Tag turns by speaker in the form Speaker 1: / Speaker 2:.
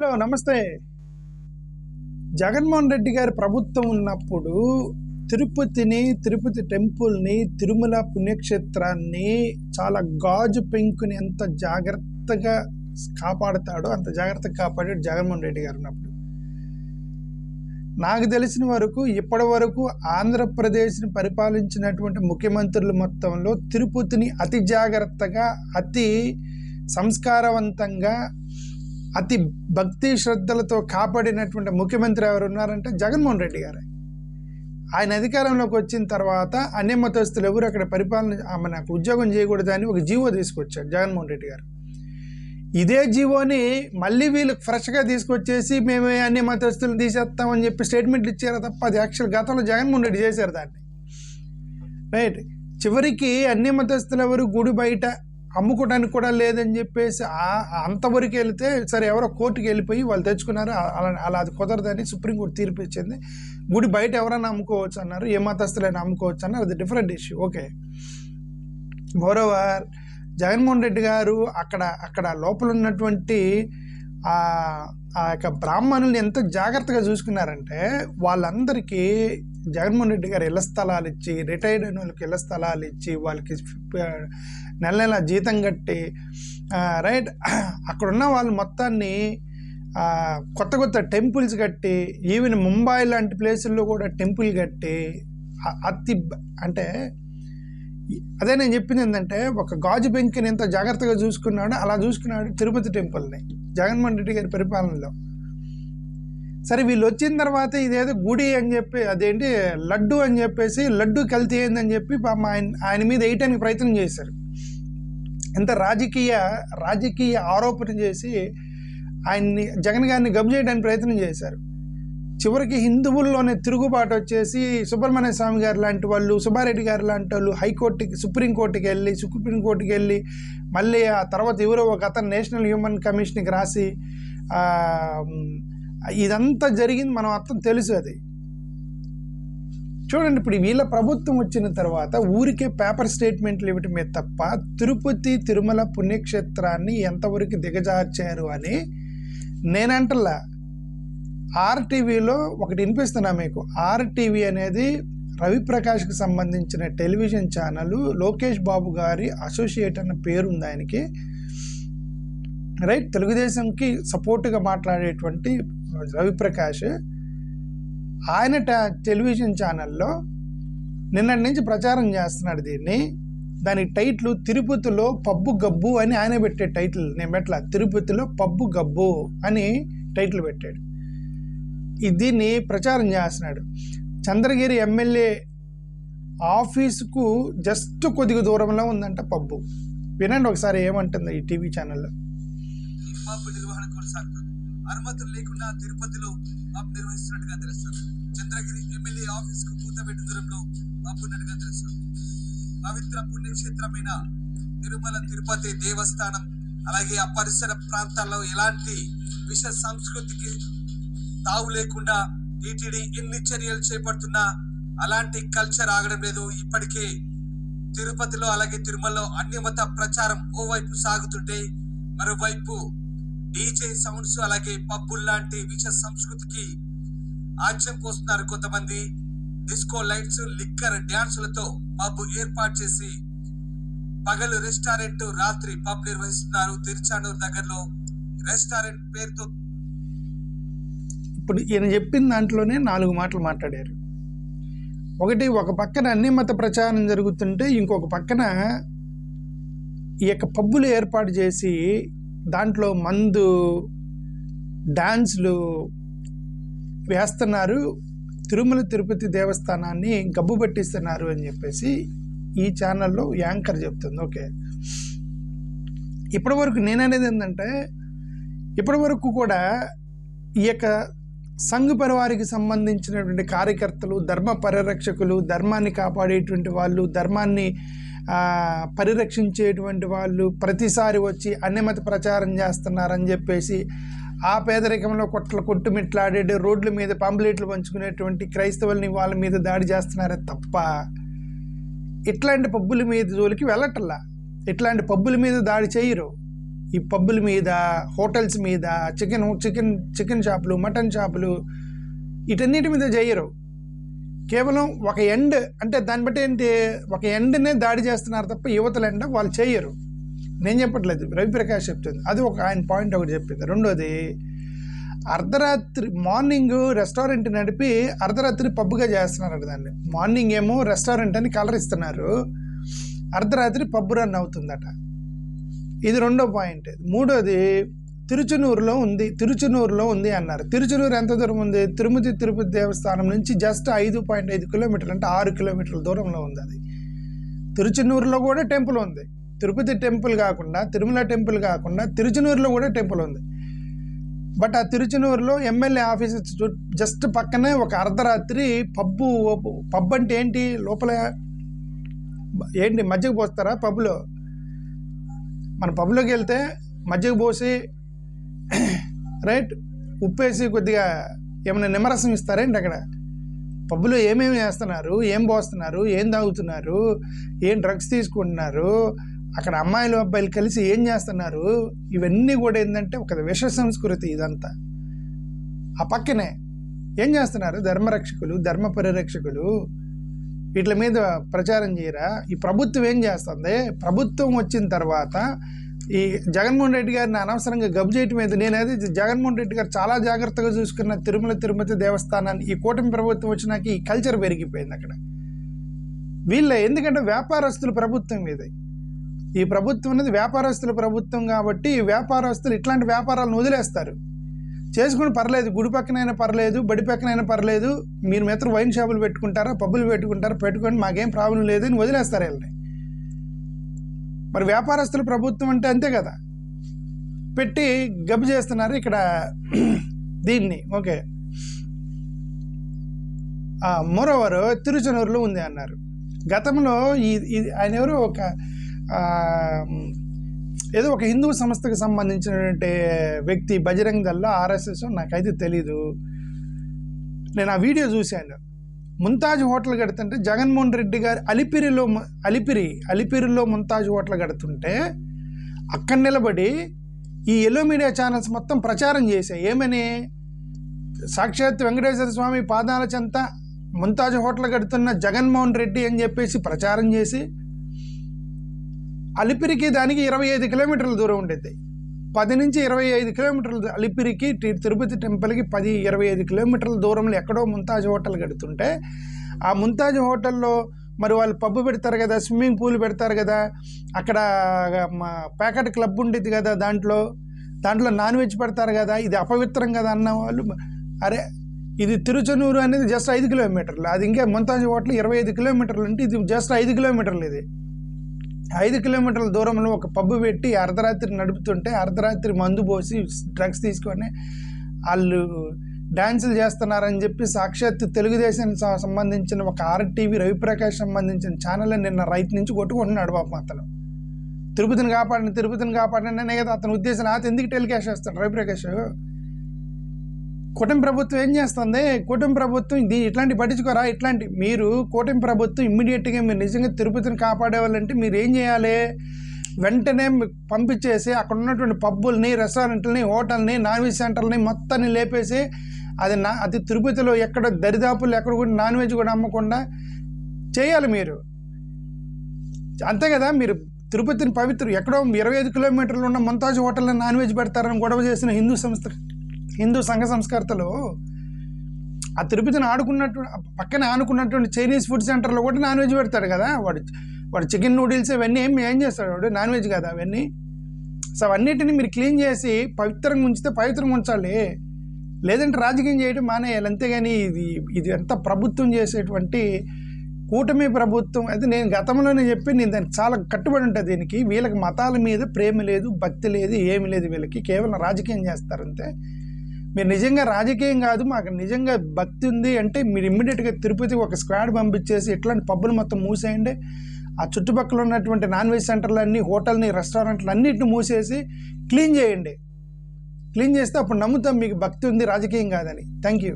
Speaker 1: Hello నమస్తే. జగన్మోహన్ రెడ్డి గారి ప్రభుత్వం ఉన్నప్పుడు తిరుపతిని తిరుపతి టెంపుల్ని తిరుమల పుణ్యక్షేత్రాన్ని చాలా గాజు పెంకుని ఎంత జాగ్రత్తగా కాపాడుతాడో అంత జాగ్రత్తగా కాపాడాడు జగన్మోహన్ రెడ్డి గారు ఉన్నప్పుడు. నాకు తెలిసిన వరకు ఇప్పటి వరకు ఆంధ్రప్రదేశ్ని పరిపాలించినటువంటి ముఖ్యమంత్రులు మొత్తంలో తిరుపతిని అతి జాగ్రత్తగా అతి సంస్కారవంతంగా అతి భక్తి శ్రద్ధలతో కాపాడినటువంటి ముఖ్యమంత్రి ఎవరు ఉన్నారంటే జగన్మోహన్ రెడ్డి గారే. ఆయన అధికారంలోకి వచ్చిన తర్వాత అన్ని మతస్థులు ఎవరు అక్కడ పరిపాలన ఆమె నాకు ఉద్యోగం చేయకూడదని ఒక జీవో తీసుకొచ్చారు జగన్మోహన్ రెడ్డి గారు. ఇదే జీవోని మళ్ళీ వీళ్ళు ఫ్రెష్గా తీసుకొచ్చేసి మేము అన్ని మతస్థులను తీసేస్తామని చెప్పి స్టేట్మెంట్లు ఇచ్చారు తప్ప అది యాక్చువల్ గతంలో జగన్మోహన్ రెడ్డి చేశారు దాన్ని. రైట్. చివరికి అన్ని మతస్థులు ఎవరు గుడి బయట అమ్ముకోవడానికి కూడా లేదని చెప్పేసి అంతవరకు వెళితే సరే ఎవరో కోర్టుకి వెళ్ళిపోయి వాళ్ళు తెచ్చుకున్నారు. అలా అలా అది కుదరదని సుప్రీంకోర్టు తీర్పు ఇచ్చింది. గుడి బయట ఎవరైనా అమ్ముకోవచ్చు అన్నారు. ఏ మతస్థులైనా అమ్ముకోవచ్చు అన్నారు. అది different issue. Okay. Moreover Jaganmohan Reddy గారు అక్కడ అక్కడ లోపల ఉన్నటువంటి ఆ యొక్క బ్రాహ్మణుల్ని ఎంత జాగ్రత్తగా చూసుకున్నారంటే వాళ్ళందరికీ జగన్మోహన్ రెడ్డి గారు ఇళ్ళ స్థలాలు ఇచ్చి రిటైర్డ్ అయిన వాళ్ళకి ఇళ్ళ స్థలాలు ఇచ్చి వాళ్ళకి నెల నెల జీతం కట్టి రైట్? అక్కడ ఉన్న వాళ్ళు మొత్తాన్ని కొత్త కొత్త టెంపుల్స్ కట్టి ఈవెన్ ముంబై లాంటి ప్లేసుల్లో కూడా టెంపుల్ కట్టి అతి అంటే అదే నేను చెప్పింది ఏంటంటే ఒక గాజు బెంకిని ఎంత జాగ్రత్తగా చూసుకున్నాడో అలా చూసుకున్నాడు తిరుపతి టెంపుల్ని జగన్మోహన్ రెడ్డి గారి పరిపాలనలో. సరే వీళ్ళు వచ్చిన తర్వాత ఇదేదో గుడి అని చెప్పి అదేంటి లడ్డు అని చెప్పేసి లడ్డు కల్తీ అయిందని చెప్పి పాపం ఆయన ఆయన మీద వేయటానికి ప్రయత్నం చేశారు. ఎంత రాజకీయ రాజకీయ ఆరోపణ చేసి ఆయన్ని జగన్ గారిని గబు చేయడానికి ప్రయత్నం చేశారు. చివరికి హిందువుల్లోనే తిరుగుబాటు వచ్చేసి సుబ్రహ్మణ్య స్వామి గారు లాంటి వాళ్ళు సుబ్బారెడ్డి గారు లాంటి వాళ్ళు హైకోర్టుకి సుప్రీంకోర్టుకి వెళ్ళి సుప్రీంకోర్టుకి వెళ్ళి మళ్ళీ ఆ తర్వాత ఎవరో ఒక అతను నేషనల్ హ్యూమన్ కమిషన్కి రాసి ఇదంతా జరిగింది మనం అర్థం తెలుసు అది. చూడండి ఇప్పుడు వీళ్ళ ప్రభుత్వం వచ్చిన తర్వాత ఊరికే పేపర్ స్టేట్మెంట్లు ఇవ్వటమే తప్ప తిరుపతి తిరుమల పుణ్యక్షేత్రాన్ని ఎంతవరకు దిగజార్చారు అని నేనంటలా. ఆర్టీవీలో ఒకటి వినిపిస్తున్నా మీకు. ఆర్టీవీ అనేది రవిప్రకాష్కి సంబంధించిన టెలివిజన్ ఛానల్ లోకేష్ బాబు గారి అసోసియేట్ అన్న పేరు ఉంది ఆయనకి. రైట్ తెలుగుదేశంకి సపోర్ట్గా మాట్లాడేటువంటి రవిప్రకాష్. ఆయన ట- టెలివిజన్ ఛానల్లో నిన్నటి నుంచి ప్రచారం చేస్తున్నాడు దీన్ని. దాని టైటిల్ తిరుపతిలో పబ్బు గబ్బు అని ఆయన పెట్టే టైటిల్. నేను పెట్టలా తిరుపతిలో పబ్బు గబ్బు అని టైటిల్ పెట్టాడు. దీన్ని ప్రచారం చేస్తున్నాడు. చంద్రగిరి ఎమ్మెల్యే ఆఫీసుకు జస్ట్ కొద్దిగా దూరంలో ఉందంట పబ్బు. వినండి ఒకసారి ఏమంటుంది ఈ టీవీ ఛానల్లో.
Speaker 2: నిర్వహణ కొనసాగుతుంది. అనుమతులు లేకుండా తిరుపతిలో పబ్ నిర్వహిస్తున్నట్టుగా తెలుస్తుంది. చంద్రగిరి ఎమ్మెల్యే ఆఫీస్కు కూతబెట్టు దూరంలో మాపు ఉన్నట్టుగా తెలుస్తుంది. పవిత్ర పుణ్యక్షేత్రమైన తిరుమల తిరుపతి దేవస్థానం అలాగే ఆ పరిసర ప్రాంతాల్లో ఎలాంటి విష సంస్కృతికి తావు లేకుండా టీటీడీ ఎన్ని చర్యలు చేపడుతున్నా అలాంటి కల్చర్ ఆగడం లేదు. ఇప్పటికే తిరుపతిలో అలాగే తిరుమలలో అన్యమత ప్రచారం ఓవైపు సాగుతుంటే మరోవైపు డీజే సౌండ్స్ అలాగే పబ్బుల్ లాంటి విష సంస్కృతికి ఆజ్యం పోస్తున్నారు కొంతమంది డిస్కో లైట్స్ లిక్కర్ డ్యాన్సులతో పబ్ ఏర్పాటు చేసి పగలు రెస్టారెంట్ రాత్రి పబ్ నిర్వహిస్తున్నారు. తిరుచానూరు దగ్గరలో రెస్టారెంట్ పేరుతో
Speaker 1: ఇప్పుడు ఈయన చెప్పిన దాంట్లోనే నాలుగు మాటలు మాట్లాడారు. ఒకటి ఒక పక్కన అన్ని మత ప్రచారం జరుగుతుంటే ఇంకొక పక్కన ఈ యొక్క పబ్బులు ఏర్పాటు చేసి దాంట్లో మందు డాన్స్లు వేస్తున్నారు. తిరుమల తిరుపతి దేవస్థానాన్ని గబ్బు పట్టిస్తున్నారు అని చెప్పేసి ఈ ఛానల్లో యాంకర్ చెప్తుంది. ఓకే. ఇప్పటివరకు నేననేది ఏంటంటే ఇప్పటివరకు కూడా ఈ యొక్క సంఘ పరివారికి సంబంధించినటువంటి కార్యకర్తలు ధర్మ పరిరక్షకులు ధర్మాన్ని కాపాడేటువంటి వాళ్ళు ధర్మాన్ని పరిరక్షించేటువంటి వాళ్ళు ప్రతిసారి వచ్చి అన్యమత ప్రచారం చేస్తున్నారని చెప్పేసి ఆ పేదరికంలో కొట్ల కొట్టుమిట్లాడే రోడ్ల మీద పాంప్లెట్లు పంచుకునేటువంటి క్రైస్తవుల్ని వాళ్ళ మీద దాడి చేస్తున్నారే తప్ప ఇట్లాంటి పబ్బుల మీద జోలికి వెళ్ళటల్లా ఇట్లాంటి పబ్బుల మీద దాడి చేయరు. ఈ పబ్బుల మీద హోటల్స్ మీద చికెన్ చికెన్ చికెన్ షాపులు మటన్ షాపులు వీటన్నిటి మీద చేయరు కేవలం ఒక ఎండ్ అంటే దాన్ని బట్టి ఏంటి ఒక ఎండ్నే దాడి చేస్తున్నారు తప్ప యువతలు ఎండ వాళ్ళు చేయరు. నేను చెప్పట్లేదు రవిప్రకాష్ చెప్తుంది. అది ఒక ఆయన పాయింట్ ఒకటి చెప్పింది. రెండోది అర్ధరాత్రి మార్నింగ్ రెస్టారెంట్ నడిపి అర్ధరాత్రి పబ్బుగా చేస్తున్నారు దాన్ని. మార్నింగ్ ఏమో రెస్టారెంట్ అని కలర్ ఇస్తున్నారు. అర్ధరాత్రి పబ్బు రన్ అవుతుందట. ఇది రెండో పాయింట్. మూడోది తిరుచునూరులో ఉంది తిరుచునూరులో ఉంది అన్నారు. తిరుచునూరు ఎంత దూరం ఉంది? తిరుమతి తిరుపతి దేవస్థానం నుంచి జస్ట్ ఐదు పాయింట్ ఐదు కిలోమీటర్లు అంటే ఆరు కిలోమీటర్ల దూరంలో ఉంది అది. తిరుచునూరులో కూడా టెంపుల్ ఉంది. తిరుపతి టెంపుల్ కాకుండా తిరుమల టెంపుల్ కాకుండా తిరుచునూరులో కూడా టెంపుల్ ఉంది. బట్ ఆ తిరుచునూరులో ఎమ్మెల్యే ఆఫీస్ జస్ట్ పక్కనే ఒక అర్ధరాత్రి పబ్బు పబ్ అంటే ఏంటి? లోపల ఏంటి? మజ్జిగ పోస్తారా? పబ్లో మన పబ్లోకి వెళ్తే మజ్జిగ పోసి రైట్ ఉప్పేసి కొద్దిగా ఏమైనా నిమ్మరసం ఇస్తారేంటి అక్కడ? పబ్బులో ఏమేమి చేస్తున్నారు ఏం పోస్తున్నారు? ఏం తాగుతున్నారు? ఏం డ్రగ్స్ తీసుకుంటున్నారు? అక్కడ అమ్మాయిలు అబ్బాయిలు కలిసి ఏం చేస్తున్నారు? ఇవన్నీ కూడా ఏంటంటే ఒక విష సంస్కృతి ఇదంతా. ఆ పక్కనే ఏం చేస్తున్నారు? ధర్మరక్షకులు ధర్మ పరిరక్షకులు వీటి మీద ప్రచారం చేయరా? ఈ ప్రభుత్వం ఏం చేస్తుంది? ప్రభుత్వం వచ్చిన తర్వాత ఈ జగన్మోహన్ రెడ్డి గారిని అనవసరంగా గబు చేయటం మీద నేనైతే జగన్మోహన్ రెడ్డి గారు చాలా జాగ్రత్తగా చూసుకున్న తిరుమల తిరుపతి దేవస్థానాన్ని ఈ కూటమి ప్రభుత్వం వచ్చినాక ఈ కల్చర్ పెరిగిపోయింది అక్కడ. వీళ్ళ ఎందుకంటే వ్యాపారస్తుల ప్రభుత్వం ఇది ఈ ప్రభుత్వం అనేది వ్యాపారస్తుల ప్రభుత్వం కాబట్టి ఈ వ్యాపారస్తులు ఇట్లాంటి వ్యాపారాలను వదిలేస్తారు. చేసుకుని పర్లేదు గుడి పక్కనైనా పర్లేదు బడి పక్కనైనా పర్లేదు మీరు మిత్రం వైన్ షాపులు పెట్టుకుంటారా పబ్బులు పెట్టుకుంటారా పెట్టుకొని మాకేం ప్రాబ్లం లేదు అని వదిలేస్తారు వీళ్ళని. మరి వ్యాపారస్తుల ప్రభుత్వం అంటే అంతే కదా. పెట్టి గబ్బు చేస్తున్నారు ఇక్కడ దీన్ని ఓకే. మోరోవర్ తిరుచనూరులో ఉంది అన్నారు. గతంలో ఈ ఇది ఆయన ఎవరు? ఒక ఏదో ఒక హిందూ సంస్థకు సంబంధించినటువంటి వ్యక్తి బజరంగ్ దల్లో ఆర్ఎస్ఎస్ నాకైతే తెలీదు. నేను ఆ వీడియో చూశాను. ముంతాజ్ హోటల్ కడుతుంటే జగన్మోహన్ రెడ్డి గారు అలిపిరిలో అలిపిరి అలిపిరిలో ముంతాజ్ హోటల్ కడుతుంటే అక్కడ నిలబడి ఈ ఎల్లో మీడియా ఛానల్స్ మొత్తం ప్రచారం చేశాయి. ఏమని? సాక్షాత్ వెంకటేశ్వర స్వామి పాదాల చెంత ముంతాజ్ హోటల్ కడుతున్న జగన్మోహన్ రెడ్డి అని చెప్పేసి ప్రచారం చేసి అలిపిరికి దానికి ఇరవై ఐదు కిలోమీటర్ల దూరం ఉండేది. పది నుంచి ఇరవై ఐదు కిలోమీటర్ల అలిపిరికి తిరుపతి టెంపుల్కి పది ఇరవై ఐదు కిలోమీటర్ల దూరంలో ఎక్కడో ముంతాజ్ హోటల్ కడుతుంటే ఆ ముంతాజ్ హోటల్లో మరి వాళ్ళు పబ్బు పెడతారు కదా స్విమ్మింగ్ పూల్ పెడతారు కదా అక్కడ మా ప్యాకెట్ క్లబ్ ఉండేది కదా దాంట్లో దాంట్లో నాన్ వెజ్ పెడతారు కదా ఇది అపవిత్రం కదా అన్న వాళ్ళు అరే ఇది తిరుచనూరు అనేది జస్ట్ ఐదు కిలోమీటర్లు అది ఇంకా ముంతాజ్ హోటల్ ఇరవై ఐదు కిలోమీటర్లు అంటే ఇది జస్ట్ ఐదు కిలోమీటర్లు ఇది. ఐదు కిలోమీటర్ల దూరంలో ఒక పబ్బు పెట్టి అర్ధరాత్రి నడుపుతుంటే అర్ధరాత్రి మందు పోసి డ్రగ్స్ తీసుకొని వాళ్ళు డ్యాన్సులు చేస్తున్నారని చెప్పి సాక్షాత్ తెలుగుదేశానికి సంబంధించిన ఒక ఆర్టీవీ రవిప్రకాష్ సంబంధించిన ఛానల్ నిన్న రైతు నుంచి కొట్టుకుంటున్నాడు పాపం అతను. తిరుపతిని కాపాడిన తిరుపతిని కాపాడిన అనే కదా అతని ఉద్దేశం. అతను ఎందుకు టెలికాస్ట్ చేస్తాడు రవిప్రకాష్? కూటమి ప్రభుత్వం ఏం చేస్తుంది? కూటమి ప్రభుత్వం ఇది ఇట్లాంటి పట్టించుకోరా? ఇట్లాంటి మీరు కూటమి ప్రభుత్వం ఇమ్మీడియట్గా మీరు నిజంగా తిరుపతిని కాపాడేవాళ్ళంటే మీరు ఏం చేయాలి? వెంటనే పంపించేసి అక్కడ ఉన్నటువంటి పబ్బుల్ని రెస్టారెంట్లని హోటల్ని నాన్ వెజ్ సెంటర్ని మొత్తాన్ని లేపేసి అది నా అది తిరుపతిలో ఎక్కడ దరిదాపులు ఎక్కడ కూడా నాన్ వెజ్ కూడా అమ్మకుండా చేయాలి మీరు. అంతే కదా? మీరు తిరుపతిని పవిత్ర ఎక్కడో ఇరవై ఐదు కిలోమీటర్లు ఉన్న ముంతాజ్ హోటల్లో నాన్ వెజ్ పెడతారని గొడవ చేసిన హిందూ సంస్థ హిందూ సంఘ సంస్కర్తలు ఆ తిరుపతిని ఆడుకున్నట్టు పక్కన ఆనుకున్నటువంటి చైనీస్ ఫుడ్ సెంటర్లో కూడా నాన్ వెజ్ పెడతాడు కదా. వాడు వాడు చికెన్ నూడిల్స్ ఇవన్నీ ఏం ఏం చేస్తాడు వాడు? నాన్ వెజ్ కదా అవన్నీ? సో అవన్నిటిని మీరు క్లీన్ చేసి పవిత్రంగా ఉంచితే పవిత్రంగా ఉంచాలి. లేదంటే రాజకీయం చేయడం మానేయాలి. అంతేగాని ఇది ఇది ఎంత ప్రభుత్వం చేసేటువంటి కూటమి ప్రభుత్వం. అయితే నేను గతంలోనే చెప్పి నేను దానికి చాలా కట్టుబడి ఉంటుంది దీనికి. వీళ్ళకి మతాల మీద ప్రేమ లేదు భక్తి లేదు ఏమి లేదు వీళ్ళకి. కేవలం రాజకీయం చేస్తారంతే. మీరు నిజంగా రాజకీయం కాదు మాకు నిజంగా భక్తి ఉంది అంటే మీరు ఇమ్మీడియట్గా తిరుపతి ఒక స్క్వాడ్ పంపించేసి ఇట్లాంటి పబ్బులు మొత్తం మూసేయండి. ఆ చుట్టుపక్కల ఉన్నటువంటి నాన్ వెజ్ సెంటర్లన్నీ హోటల్ని రెస్టారెంట్లు అన్నిటిని మూసేసి క్లీన్ చేయండి. క్లీన్ చేస్తే అప్పుడు నమ్ముతాం మీకు భక్తి ఉంది రాజకీయం కాదని. Thank you